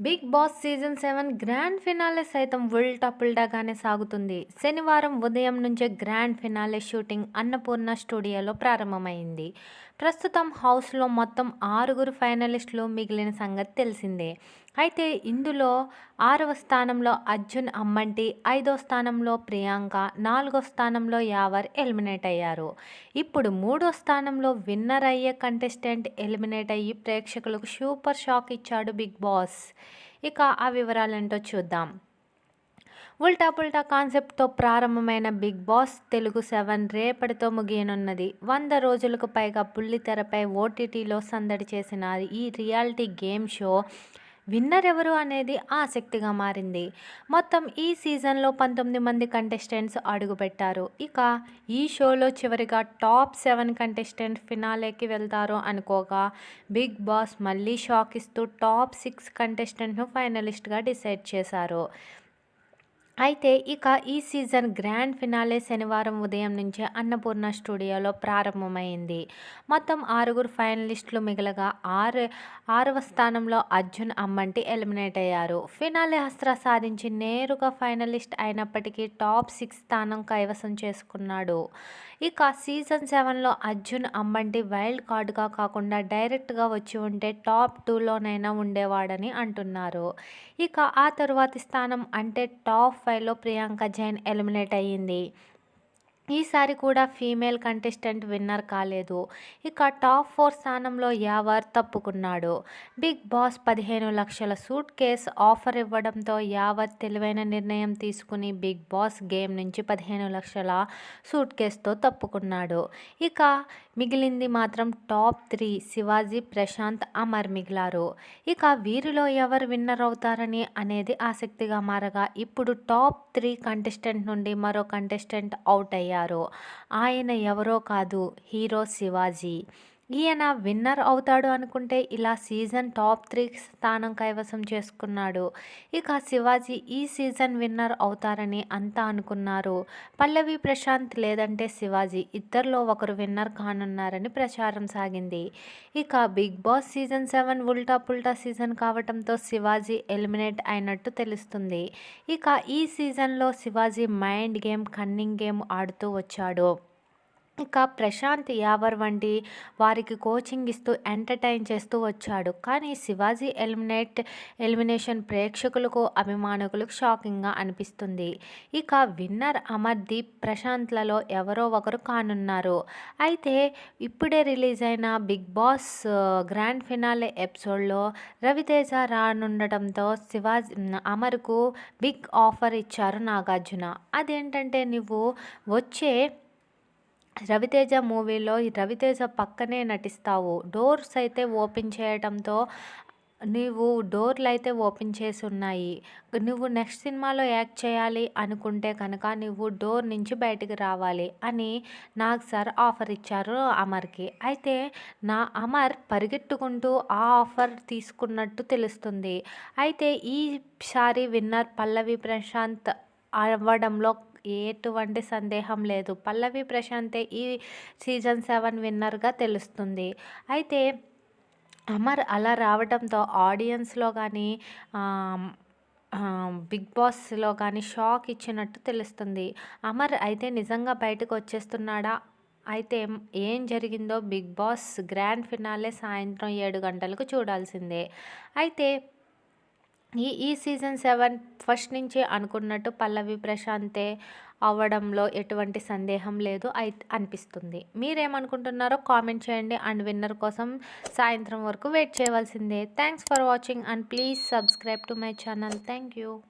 Big boss season seven grand finale సైతం ఉల్టా పుల్టాగానే సాగుతుంది. శనివారం ఉదయం నుంచే గ్రాండ్ ఫినాలే షూటింగ్ అన్నపూర్ణ స్టూడియోలో ప్రారంభమైంది. ప్రస్తుతం హౌస్లో మొత్తం ఆరుగురు ఫైనలిస్టులు మిగిలిన సంగతి తెలిసిందే. అయితే ఇందులో ఆరవ స్థానంలో అర్జున్ అమ్మంటి ఐదో స్థానంలో ప్రియాంక నాలుగో స్థానంలో యావర్ ఎలిమినేట్ అయ్యారు. ఇప్పుడు మూడో స్థానంలో విన్నర్ అయ్యే కంటెస్టెంట్ ఎలిమినేట్ అయ్యి ప్రేక్షకులకు సూపర్ షాక్ ఇచ్చాడు బిగ్ బాస్. ఇక ఆ వివరాలేంటో చూద్దాం. ఉల్టా పుల్టా కాన్సెప్ట్తో ప్రారంభమైన బిగ్ బాస్ తెలుగు సెవెన్ రేపటితో ముగియనున్నది. వంద రోజులకు పైగా బుల్లితెరపై ఓటీటీలో సందడి చేసిన ఈ రియాలిటీ గేమ్ షో విన్నర్ ఎవరు అనేది ఆసక్తిగా మారింది. మొత్తం ఈ సీజన్లో పంతొమ్మిది మంది కంటెస్టెంట్స్ అడుగుపెట్టారు. ఇక ఈ షోలో చివరిగా టాప్ సెవెన్ కంటెస్టెంట్ ఫినాలేకి వెళ్తారు అనుకోగా బిగ్ బాస్ మళ్ళీ షాక్ ఇస్తూ టాప్ సిక్స్ కంటెస్టెంట్ను ఫైనలిస్ట్గా డిసైడ్ చేశారు. అయితే ఇక ఈ సీజన్ గ్రాండ్ ఫినాలే శనివారం ఉదయం నుంచే అన్నపూర్ణ స్టూడియోలో ప్రారంభమైంది. మొత్తం ఆరుగురు ఫైనలిస్టులు మిగలగా ఆరు ఆరవ స్థానంలో అర్జున్ అమ్మంటి ఎలిమినేట్ అయ్యారు. ఫినాలే అస్త్ర సాధించి నేరుగా ఫైనలిస్ట్ అయినప్పటికీ టాప్ సిక్స్ స్థానం కైవసం చేసుకున్నాడు. ఇక సీజన్ సెవెన్లో అర్జున్ అమ్మంటి వైల్డ్ కార్డుగా కాకుండా డైరెక్ట్గా వచ్చి ఉంటే టాప్ టూలోనైనా ఉండేవాడని అంటున్నారు. ఇక ఆ తరువాతి స్థానం అంటే టాప్ ఫైవ్లో ప్రియాంక జైన్ ఎలిమినేట్ అయ్యింది. ఈసారి కూడా ఫీమేల్ కంటెస్టెంట్ విన్నర్ కాలేదు. ఇక టాప్ ఫోర్ స్థానంలో యావర్ తప్పుకున్నాడు. బిగ్ బాస్ పదిహేను లక్షల సూట్ కేస్ ఆఫర్ ఇవ్వడంతో యావర్ తెలివైన నిర్ణయం తీసుకుని బిగ్ బాస్ గేమ్ నుంచి పదిహేను లక్షల సూట్ కేస్తో తప్పుకున్నాడు. ఇక మిగిలింది మాత్రం టాప్ త్రీ శివాజీ ప్రశాంత్ అమర్ మిగిలారు. ఇక వీరిలో ఎవరు విన్నర్ అవుతారని అనేది ఆసక్తిగా మారగా ఇప్పుడు టాప్ త్రీ కంటెస్టెంట్ నుండి మరో కంటెస్టెంట్ అవుట్ అయ్యారో ఆయన ఎవరో కాదు హీరో శివాజీ. ఈయన విన్నర్ అవుతాడు అనుకుంటే ఇలా సీజన్ టాప్ త్రీ స్థానం కైవసం చేసుకున్నాడు. ఇక శివాజీ ఈ సీజన్ విన్నర్ అవుతారని అంతా అనుకున్నారు. పల్లవి ప్రశాంత్ లేదంటే శివాజీ ఇద్దరిలో ఒకరు విన్నర్ కానున్నారని ప్రచారం సాగింది. ఇక బిగ్ బాస్ సీజన్ సెవెన్ ఉల్టా పుల్టా సీజన్ కావడంతో శివాజీ ఎలిమినేట్ అయినట్టు తెలుస్తుంది. ఇక ఈ సీజన్లో Shivaji mind game cunning game ఆడుతూ వచ్చాడు. ఇక ప్రశాంత్ యావర్ వంటి వారికి కోచింగ్ ఇస్తూ ఎంటర్టైన్ చేస్తూ వచ్చాడు. కానీ శివాజీ ఎలిమినేట్ ఎలిమినేషన్ ప్రేక్షకులకు అభిమానులకు షాకింగ్గా అనిపిస్తుంది. ఇక విన్నర్ అమర్దీప్ ప్రశాంత్లలో ఎవరో ఒకరు కానున్నారు. అయితే ఇప్పుడే రిలీజ్ అయిన బిగ్ బాస్ గ్రాండ్ ఫినాలే ఎపిసోడ్లో రవితేజ రానుండటంతో శివాజీ అమర్కు బిగ్ ఆఫర్ ఇచ్చారు నాగార్జున. అదేంటంటే నువ్వు వచ్చే రవితేజ మూవీలో రవితేజ పక్కనే నటిస్తావు. డోర్స్ అయితే ఓపెన్ చేయడంతో నీవు డోర్లు అయితే ఓపెన్ చేసి ఉన్నాయి నువ్వు నెక్స్ట్ సినిమాలో యాక్ట్ చేయాలి అనుకుంటే కనుక నువ్వు డోర్ నుంచి బయటికి రావాలి అని నాకు సార్ ఆఫర్ ఇచ్చారు అమర్కి. అయితే నా అమర్ పరిగెట్టుకుంటూ ఆ ఆఫర్ తీసుకున్నట్టు తెలుస్తుంది. అయితే ఈసారి విన్నర్ పల్లవి ప్రశాంత్ అవ్వడంలో ఎటువంటి సందేహం లేదు. పల్లవి ప్రశాంతే ఈ సీజన్ సెవెన్ విన్నర్గా తెలుస్తుంది. అయితే అమర్ అలా రావడంతో ఆడియన్స్లో కానీ బిగ్ బాస్లో కానీ షాక్ ఇచ్చినట్టు తెలుస్తుంది. అమర్ అయితే నిజంగా బయటకు వచ్చేస్తున్నాడా? అయితే ఏం జరిగిందో బిగ్ బాస్ గ్రాండ్ ఫినాలే సాయంత్రం ఏడు గంటలకు చూడాల్సిందే. అయితే ఈ ఈ సీజన్ సెవెన్ ఫస్ట్ నుంచి అనుకున్నట్టు పల్లవి ప్రశాంతే అవ్వడంలో ఎటువంటి సందేహం లేదు అయి అనిపిస్తుంది. మీరేమనుకుంటున్నారో కామెంట్ చేయండి. అండ్ విన్నర్ కోసం సాయంత్రం వరకు వెయిట్ చేయవలసిందే. Thanks for watching and please subscribe to my channel thank you